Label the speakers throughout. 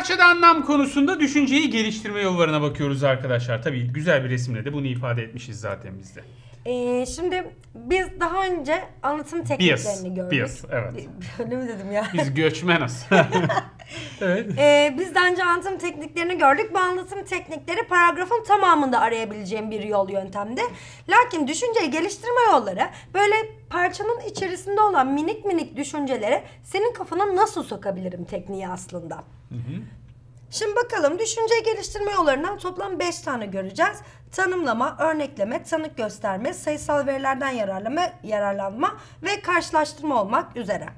Speaker 1: Parçada anlam konusunda düşünceyi geliştirme yollarına bakıyoruz arkadaşlar. Tabii güzel bir resimle de bunu ifade etmişiz zaten biz de.
Speaker 2: Ee, şimdi biz daha önce anlatım tekniklerini gördük.
Speaker 1: biz, evet.
Speaker 2: Öyle mi dedim ya?
Speaker 1: Biz göçmeniz. evet.
Speaker 2: Ee, biz daha önce anlatım tekniklerini gördük. Bu anlatım teknikleri paragrafın tamamında arayabileceğim bir yol yöntemde. Lakin düşünceyi geliştirme yolları böyle parçanın içerisinde olan minik minik düşüncelere senin kafana nasıl sokabilirim tekniği aslında. Şimdi bakalım düşünceyi geliştirme yollarından toplam 5 tane göreceğiz. Tanımlama, örnekleme, tanık gösterme, sayısal verilerden yararlama, yararlanma ve karşılaştırma olmak üzere.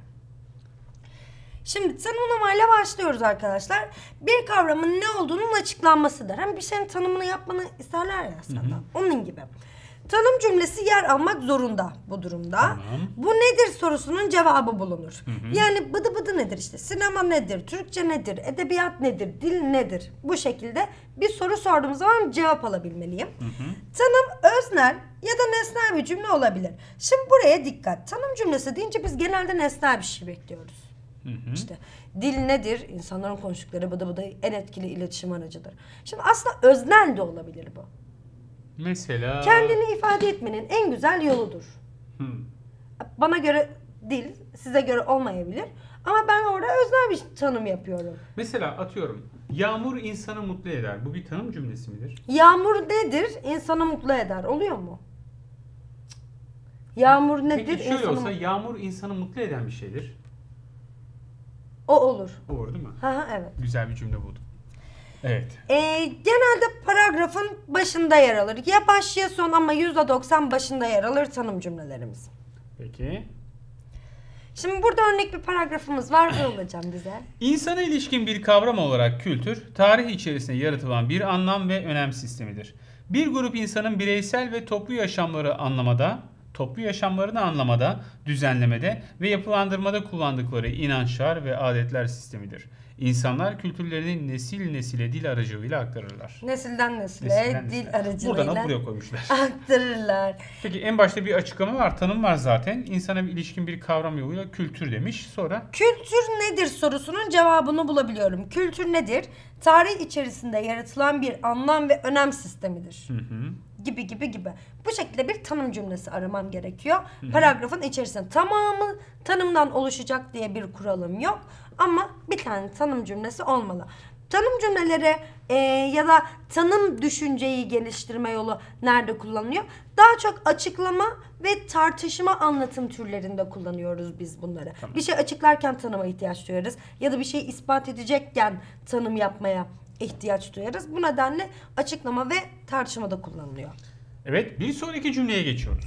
Speaker 2: Şimdi tanımlamayla başlıyoruz arkadaşlar. Bir kavramın ne olduğunun açıklanmasıdır. Hem bir şeyin tanımını yapmanı isterler ya senden. Onun gibi. Tanım cümlesi yer almak zorunda bu durumda.
Speaker 1: Tamam.
Speaker 2: Bu nedir sorusunun cevabı bulunur. Yani bıdı bıdı nedir işte sinema nedir, Türkçe nedir, edebiyat nedir, dil nedir? Bu şekilde bir soru sorduğum zaman cevap alabilmeliyim. Tanım öznel ya da nesnel bir cümle olabilir. Şimdi buraya dikkat. Tanım cümlesi deyince biz genelde nesnel bir şey bekliyoruz. İşte dil nedir? İnsanların konuştukları bıdı bıdı en etkili iletişim aracıdır. Şimdi aslında öznel de olabilir bu.
Speaker 1: Mesela...
Speaker 2: Kendini ifade etmenin en güzel yoludur.
Speaker 1: Hı.
Speaker 2: Bana göre dil, size göre olmayabilir. Ama ben orada öznel bir tanım yapıyorum.
Speaker 1: Mesela atıyorum. Yağmur insanı mutlu eder. Bu bir tanım cümlesi midir?
Speaker 2: Yağmur nedir? İnsanı mutlu eder. Oluyor mu? Yağmur nedir?
Speaker 1: Peki şöyle
Speaker 2: İnsanı
Speaker 1: olsa
Speaker 2: mutlu-
Speaker 1: yağmur insanı mutlu eden bir şeydir.
Speaker 2: O olur.
Speaker 1: Olur değil mi?
Speaker 2: Ha ha evet.
Speaker 1: Güzel bir cümle buldum. Evet.
Speaker 2: Ee, genelde paragrafın başında yer alır. Ya baş ya son ama %90 başında yer alır tanım cümlelerimiz.
Speaker 1: Peki.
Speaker 2: Şimdi burada örnek bir paragrafımız var. Hocam bize.
Speaker 1: İnsana ilişkin bir kavram olarak kültür, tarih içerisinde yaratılan bir anlam ve önem sistemidir. Bir grup insanın bireysel ve toplu yaşamları anlamada, toplu yaşamlarını anlamada, düzenlemede ve yapılandırmada kullandıkları inançlar ve adetler sistemidir. İnsanlar kültürlerini nesil nesile dil aracılığıyla aktarırlar.
Speaker 2: Nesilden nesile,
Speaker 1: Nesilden
Speaker 2: dil
Speaker 1: nesile.
Speaker 2: aracılığıyla
Speaker 1: Buradan da buraya koymuşlar.
Speaker 2: aktarırlar.
Speaker 1: Peki en başta bir açıklama var, tanım var zaten. İnsana ilişkin bir kavram yoluyla kültür demiş. Sonra
Speaker 2: Kültür nedir sorusunun cevabını bulabiliyorum. Kültür nedir? Tarih içerisinde yaratılan bir anlam ve önem sistemidir.
Speaker 1: hı hı.
Speaker 2: Gibi gibi gibi. Bu şekilde bir tanım cümlesi aramam gerekiyor. Paragrafın içerisinde tamamı tanımdan oluşacak diye bir kuralım yok. Ama bir tane tanım cümlesi olmalı. Tanım cümleleri e, ya da tanım düşünceyi geliştirme yolu nerede kullanılıyor? Daha çok açıklama ve tartışma anlatım türlerinde kullanıyoruz biz bunları. Bir şey açıklarken tanıma ihtiyaç duyarız ya da bir şey ispat edecekken tanım yapmaya ihtiyaç duyarız. Bu nedenle açıklama ve tartışmada kullanılıyor.
Speaker 1: evet bir sonraki cümleye geçiyoruz.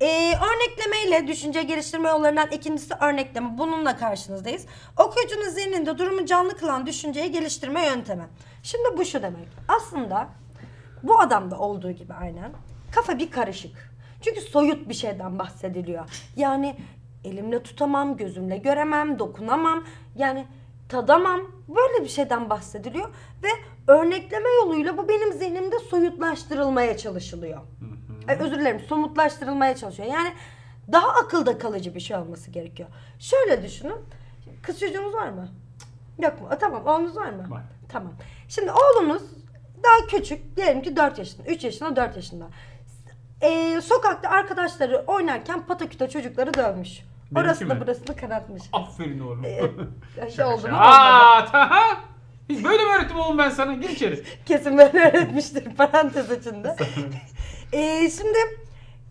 Speaker 2: Ee, örneklemeyle düşünce geliştirme yollarından ikincisi örnekleme. Bununla karşınızdayız. Okuyucunun zihninde durumu canlı kılan düşünceyi geliştirme yöntemi. Şimdi bu şu demek. Aslında bu adamda olduğu gibi aynen kafa bir karışık. Çünkü soyut bir şeyden bahsediliyor. Yani elimle tutamam, gözümle göremem, dokunamam. Yani tadamam. Böyle bir şeyden bahsediliyor ve örnekleme yoluyla bu benim zihnimde soyutlaştırılmaya çalışılıyor. Ay, özür dilerim somutlaştırılmaya çalışıyor. Yani daha akılda kalıcı bir şey olması gerekiyor. Şöyle düşünün. Kız çocuğunuz var mı? Yok mu? A, tamam oğlunuz var mı?
Speaker 1: Var.
Speaker 2: Tamam. Şimdi oğlunuz daha küçük. Diyelim ki 4 yaşında. 3 yaşında 4 yaşında. Ee, sokakta arkadaşları oynarken pataküte çocukları dövmüş. Orasını
Speaker 1: mi?
Speaker 2: burasını kanatmış.
Speaker 1: Aferin oğlum.
Speaker 2: Ee, şey oldu mu?
Speaker 1: Aa, ta- Hiç böyle mi öğrettim oğlum ben sana? Gir içeri.
Speaker 2: Kesin böyle öğretmiştir parantez içinde. Ee, şimdi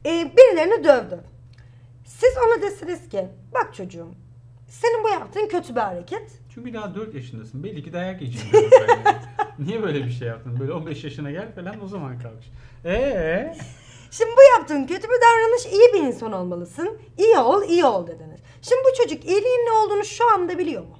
Speaker 2: e, birilerini dövdü. Siz ona desiniz ki bak çocuğum senin bu yaptığın kötü bir hareket.
Speaker 1: Çünkü daha 4 yaşındasın. Belli ki dayak yiyeceksin. Niye böyle bir şey yaptın? Böyle 15 yaşına gel falan o zaman kalkış. Eee?
Speaker 2: Şimdi bu yaptığın kötü bir davranış iyi bir insan olmalısın. İyi ol, iyi ol dediniz. Şimdi bu çocuk iyiliğin ne olduğunu şu anda biliyor mu?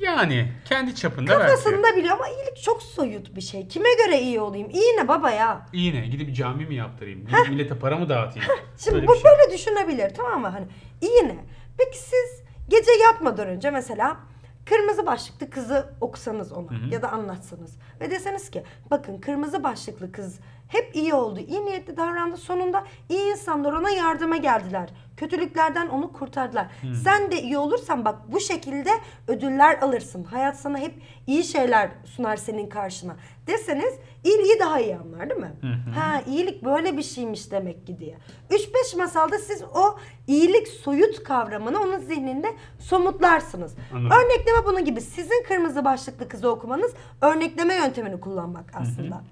Speaker 1: Yani kendi çapında belki.
Speaker 2: Kafasında biliyor ama iyilik çok soyut bir şey. Kime göre iyi olayım? İyi ne baba ya?
Speaker 1: İyi ne? Gidip cami mi yaptırayım? Gidip millete para mı dağıtayım?
Speaker 2: Şimdi
Speaker 1: Böyle
Speaker 2: bu
Speaker 1: şey.
Speaker 2: böyle düşünebilir tamam mı? Hani iyi ne? Peki siz gece yatmadan önce mesela kırmızı başlıklı kızı okusanız ona ya da anlatsanız ve deseniz ki bakın kırmızı başlıklı kız Hep iyi oldu, iyi niyetli davrandı. Sonunda iyi insanlar ona yardıma geldiler. Kötülüklerden onu kurtardılar. Sen de iyi olursan bak bu şekilde ödüller alırsın. Hayat sana hep iyi şeyler sunar senin karşına. Deseniz iyiliği daha iyi anlar değil mi? Ha iyilik böyle bir şeymiş demek ki diye. 3-5 masalda siz o iyilik soyut kavramını onun zihninde somutlarsınız.
Speaker 1: Anladım.
Speaker 2: Örnekleme bunun gibi. Sizin kırmızı başlıklı kızı okumanız örnekleme yöntemini kullanmak aslında.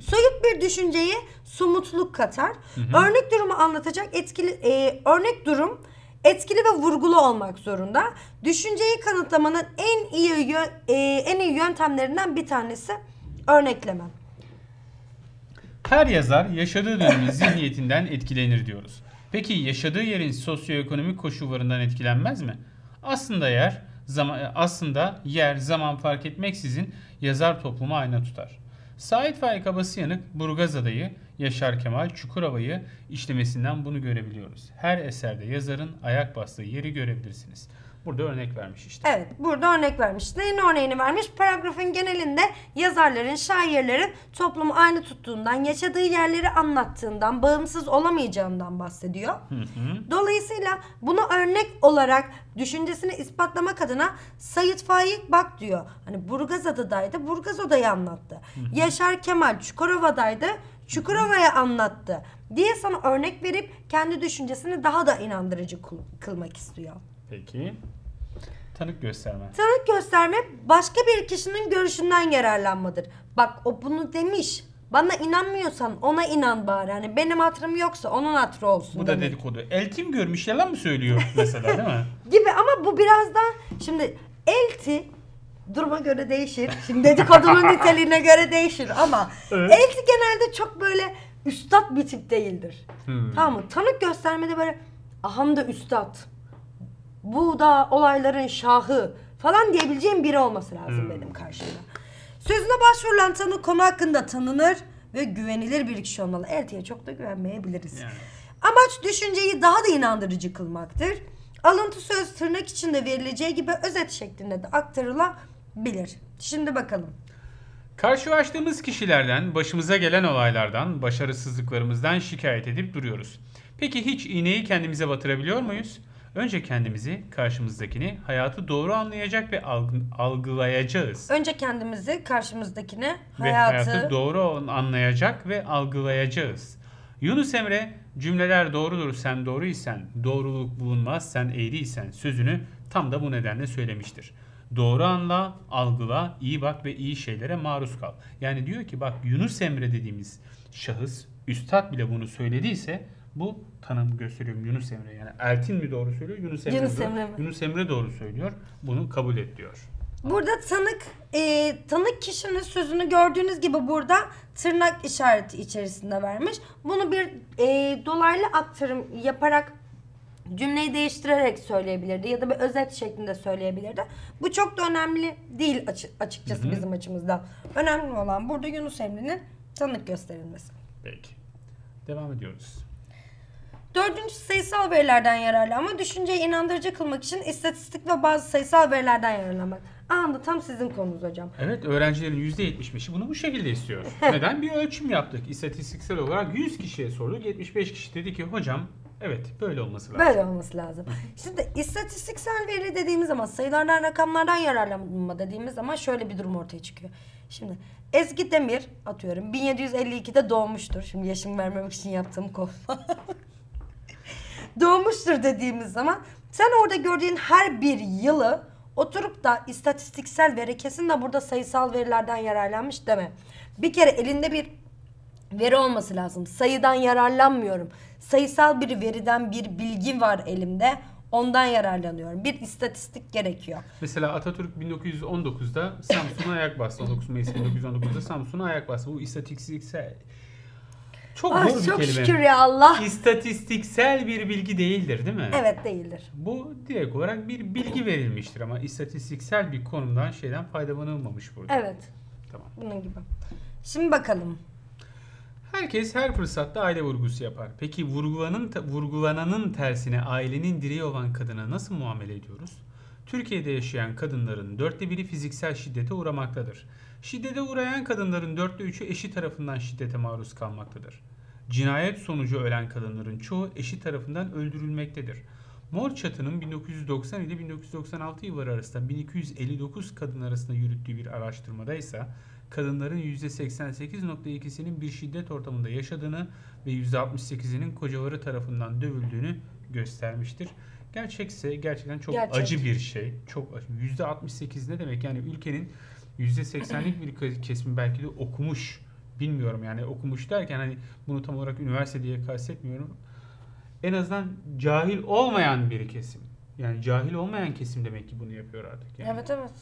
Speaker 2: Soyut bir düşünceye somutluk katar. Örnek durumu anlatacak etkili e, örnek durum etkili ve vurgulu olmak zorunda. Düşünceyi kanıtlamanın en iyi yö- e, en iyi yöntemlerinden bir tanesi örnekleme.
Speaker 1: Her yazar yaşadığı dönemin zihniyetinden etkilenir diyoruz. Peki yaşadığı yerin sosyoekonomik koşullarından etkilenmez mi? Aslında yer zaman aslında yer zaman fark etmeksizin yazar toplumu ayna tutar. Sait Faik Abasıyanık Burgazada'yı, Yaşar Kemal Çukurova'yı işlemesinden bunu görebiliyoruz. Her eserde yazarın ayak bastığı yeri görebilirsiniz. Burada örnek vermiş işte.
Speaker 2: Evet, burada örnek vermiş. Neyin örneğini vermiş? Paragrafın genelinde yazarların, şairlerin toplumu aynı tuttuğundan, yaşadığı yerleri anlattığından, bağımsız olamayacağından bahsediyor. Dolayısıyla bunu örnek olarak düşüncesini ispatlamak adına Sayit Faik bak diyor. Hani Burgazada'daydı, Burgazada'yı anlattı. Yaşar Kemal Çukurova'daydı, Çukurova'ya anlattı diye sana örnek verip kendi düşüncesini daha da inandırıcı kıl- kılmak istiyor.
Speaker 1: Peki. Tanık gösterme.
Speaker 2: Tanık gösterme başka bir kişinin görüşünden yararlanmadır. Bak o bunu demiş. Bana inanmıyorsan ona inan bari. Hani benim hatırım yoksa onun hatırı olsun.
Speaker 1: Bu da
Speaker 2: demek.
Speaker 1: dedikodu. Eltim görmüş yalan mı söylüyor mesela değil mi?
Speaker 2: Gibi ama bu biraz da şimdi elti duruma göre değişir. Şimdi dedikodunun niteliğine göre değişir ama
Speaker 1: Evet.
Speaker 2: elti genelde çok böyle üstad bir tip değildir.
Speaker 1: Hmm.
Speaker 2: Tamam mı? Tanık göstermede böyle aham da üstad. Bu da olayların şahı falan diyebileceğim biri olması lazım
Speaker 1: Hmm.
Speaker 2: benim karşımda. Sözüne başvurulan tanık konu hakkında tanınır ve güvenilir bir kişi olmalı. Eltiye çok da güvenmeyebiliriz.
Speaker 1: Yani.
Speaker 2: Amaç düşünceyi daha da inandırıcı kılmaktır. Alıntı söz tırnak içinde verileceği gibi özet şeklinde de aktarılabilir. Şimdi bakalım.
Speaker 1: Karşılaştığımız kişilerden, başımıza gelen olaylardan, başarısızlıklarımızdan şikayet edip duruyoruz. Peki hiç iğneyi kendimize batırabiliyor muyuz? Önce kendimizi, karşımızdakini, hayatı doğru anlayacak ve algı- algılayacağız.
Speaker 2: Önce kendimizi, karşımızdakini,
Speaker 1: Ve
Speaker 2: hayatı,
Speaker 1: hayatı doğru anlayacak ve algılayacağız. Yunus Emre, cümleler doğrudur sen doğruysan, doğruluk bulunmaz sen eğriysen sözünü tam da bu nedenle söylemiştir. Doğru anla, algıla, iyi bak ve iyi şeylere maruz kal. Yani diyor ki bak Yunus Emre dediğimiz şahıs, üstad bile bunu söylediyse bu tanım gösteriyorum Yunus Emre. Yani Eltin mi doğru söylüyor, Yunus Emre,
Speaker 2: Yunus
Speaker 1: doğru-
Speaker 2: Emre mi?
Speaker 1: Yunus Emre doğru söylüyor. Bunu kabul et diyor.
Speaker 2: Burada tanık e, tanık kişinin sözünü gördüğünüz gibi burada tırnak işareti içerisinde vermiş. Bunu bir e, dolaylı aktarım yaparak cümleyi değiştirerek söyleyebilirdi ya da bir özet şeklinde söyleyebilirdi. Bu çok da önemli değil açı- açıkçası bizim açımızdan. Önemli olan burada Yunus Emre'nin tanık gösterilmesi.
Speaker 1: Peki. Devam ediyoruz.
Speaker 2: Dördüncü sayısal verilerden yararlanma. Düşünceyi inandırıcı kılmak için istatistik ve bazı sayısal verilerden yararlanmak. Anında tam sizin konunuz hocam.
Speaker 1: Evet öğrencilerin %75'i bunu bu şekilde istiyor. Neden? Bir ölçüm yaptık. İstatistiksel olarak 100 kişiye sorduk. 75 kişi dedi ki hocam evet böyle olması lazım.
Speaker 2: Böyle olması lazım. Şimdi istatistiksel veri dediğimiz zaman sayılardan rakamlardan yararlanma dediğimiz zaman şöyle bir durum ortaya çıkıyor. Şimdi Ezgi Demir atıyorum 1752'de doğmuştur. Şimdi yaşımı vermemek için yaptığım konuşma. doğmuştur dediğimiz zaman sen orada gördüğün her bir yılı oturup da istatistiksel veri kesin de burada sayısal verilerden yararlanmış deme. Bir kere elinde bir veri olması lazım. Sayıdan yararlanmıyorum. Sayısal bir veriden bir bilgi var elimde. Ondan yararlanıyorum. Bir istatistik gerekiyor.
Speaker 1: Mesela Atatürk 1919'da Samsun'a ayak bastı. 19 Mayıs 1919'da Samsun'a ayak bastı. Bu istatistiksel çok
Speaker 2: Ay,
Speaker 1: zor bir
Speaker 2: çok
Speaker 1: kelime.
Speaker 2: şükür ya Allah.
Speaker 1: İstatistiksel bir bilgi değildir değil mi?
Speaker 2: Evet değildir.
Speaker 1: Bu direkt olarak bir bilgi verilmiştir ama istatistiksel bir konumdan şeyden faydalanılmamış burada.
Speaker 2: Evet.
Speaker 1: Tamam.
Speaker 2: Bunun gibi. Şimdi bakalım.
Speaker 1: Herkes her fırsatta aile vurgusu yapar. Peki vurgulanın, vurgulananın tersine ailenin direği olan kadına nasıl muamele ediyoruz? Türkiye'de yaşayan kadınların dörtte biri fiziksel şiddete uğramaktadır. Şiddete uğrayan kadınların dörtte üçü eşi tarafından şiddete maruz kalmaktadır. Cinayet sonucu ölen kadınların çoğu eşi tarafından öldürülmektedir. Mor Çatı'nın 1990 ile 1996 yılları arasında 1259 kadın arasında yürüttüğü bir araştırmada ise kadınların %88.2'sinin bir şiddet ortamında yaşadığını ve %68'inin kocaları tarafından dövüldüğünü göstermiştir. Gerçekse gerçekten çok
Speaker 2: Gerçek.
Speaker 1: acı bir şey. Çok acı. %68 ne demek? Yani ülkenin %80'lik bir kesimi belki de okumuş. Bilmiyorum yani okumuş derken hani bunu tam olarak üniversite diye kastetmiyorum. En azından cahil olmayan bir kesim. Yani cahil olmayan kesim demek ki bunu yapıyor artık. Yani.
Speaker 2: Evet evet.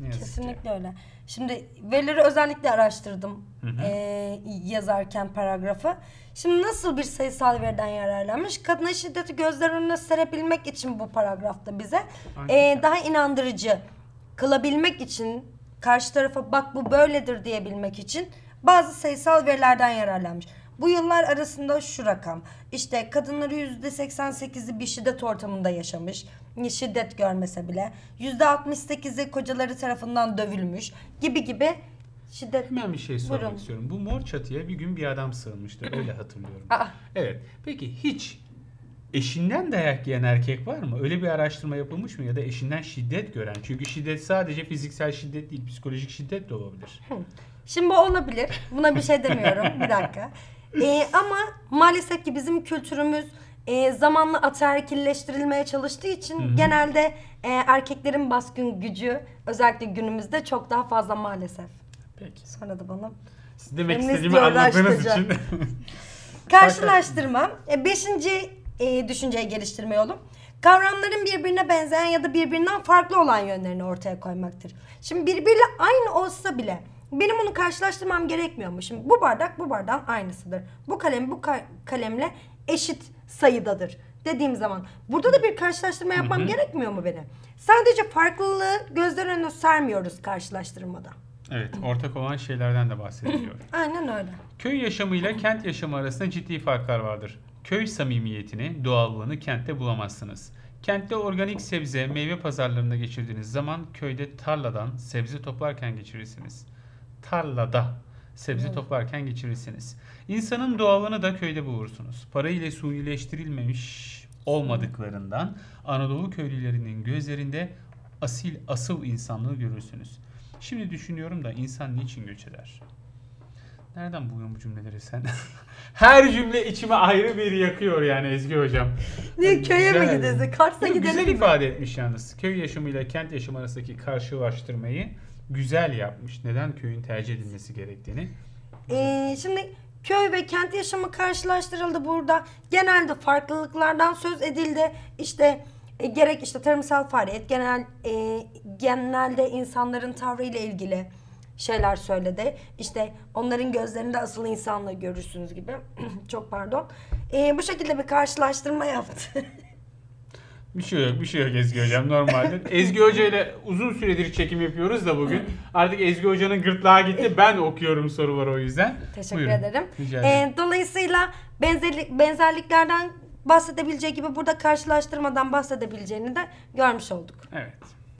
Speaker 1: Ne yazık ki.
Speaker 2: Kesinlikle öyle. Şimdi verileri özellikle araştırdım
Speaker 1: Hı hı.
Speaker 2: eee, yazarken paragrafı. Şimdi nasıl bir sayısal veriden yararlanmış? Kadına şiddeti gözler önüne serebilmek için bu paragrafta bize
Speaker 1: Aynen.
Speaker 2: eee, daha inandırıcı kılabilmek için karşı tarafa bak bu böyledir diyebilmek için bazı sayısal verilerden yararlanmış. Bu yıllar arasında şu rakam. İşte kadınları %88'i bir şiddet ortamında yaşamış. Şiddet görmese bile. %68'i kocaları tarafından dövülmüş gibi gibi şiddet.
Speaker 1: Hemen bir şey sormak
Speaker 2: Buyurun.
Speaker 1: istiyorum. Bu mor çatıya bir gün bir adam sığınmıştı. Öyle hatırlıyorum.
Speaker 2: Aa,
Speaker 1: Evet. Peki hiç eşinden dayak yiyen erkek var mı? Öyle bir araştırma yapılmış mı? Ya da eşinden şiddet gören? Çünkü şiddet sadece fiziksel şiddet değil, psikolojik şiddet de olabilir.
Speaker 2: Şimdi bu olabilir. Buna bir şey demiyorum. bir dakika. Ee, ama maalesef ki bizim kültürümüz e, zamanla ataerkilleştirilmeye çalıştığı için genelde e, erkeklerin baskın gücü özellikle günümüzde çok daha fazla maalesef.
Speaker 1: Peki.
Speaker 2: Sonra da bana
Speaker 1: Siz demek istediğimi anladığınız için.
Speaker 2: Karşılaştırma. E, beşinci e, düşünceyi geliştirme yolu. Kavramların birbirine benzeyen ya da birbirinden farklı olan yönlerini ortaya koymaktır. Şimdi birbiriyle aynı olsa bile benim onu karşılaştırmam gerekmiyor mu? Şimdi bu bardak bu bardağın aynısıdır. Bu kalem bu ka- kalemle eşit sayıdadır dediğim zaman burada da bir karşılaştırma yapmam gerekmiyor mu benim? Sadece farklılığı gözler önüne sermiyoruz karşılaştırmada.
Speaker 1: evet, ortak olan şeylerden de bahsediliyor.
Speaker 2: Aynen öyle.
Speaker 1: Köy yaşamıyla kent yaşamı arasında ciddi farklar vardır. Köy samimiyetini, doğallığını kentte bulamazsınız. Kentte organik sebze, meyve pazarlarında geçirdiğiniz zaman köyde tarladan sebze toplarken geçirirsiniz. Tarlada sebze toplarken geçirirsiniz. İnsanın doğallığını da köyde bulursunuz. Para ile sunileştirilmemiş olmadıklarından Anadolu köylülerinin gözlerinde asil asıl insanlığı görürsünüz. Şimdi düşünüyorum da insan niçin göç eder? Nereden buluyorsun bu cümleleri sen? Her cümle içime ayrı bir yakıyor yani Ezgi hocam.
Speaker 2: Ne köye mi gideceğiz? Kars'a gidelim
Speaker 1: Güzel
Speaker 2: mi?
Speaker 1: ifade etmiş yalnız. Köy yaşamıyla kent yaşamı arasındaki karşılaştırmayı güzel yapmış. Neden köyün tercih edilmesi gerektiğini.
Speaker 2: Ee, şimdi köy ve kent yaşamı karşılaştırıldı burada. Genelde farklılıklardan söz edildi. İşte e, gerek işte tarımsal faaliyet, genel e, genelde insanların tavrı ile ilgili şeyler söyledi. İşte onların gözlerinde asıl insanlığı görürsünüz gibi. Çok pardon. Ee, bu şekilde bir karşılaştırma yaptı.
Speaker 1: Bir şey yok, bir şey yok Ezgi hocam normalde. Ezgi Hoca ile uzun süredir çekim yapıyoruz da bugün. Artık Ezgi Hoca'nın gırtlağı gitti. Ben okuyorum soruları o yüzden.
Speaker 2: Teşekkür
Speaker 1: Buyurun.
Speaker 2: ederim.
Speaker 1: Rica ederim.
Speaker 2: Ee, dolayısıyla benzerlik, benzerliklerden bahsedebileceği gibi burada karşılaştırmadan bahsedebileceğini de görmüş olduk.
Speaker 1: Evet.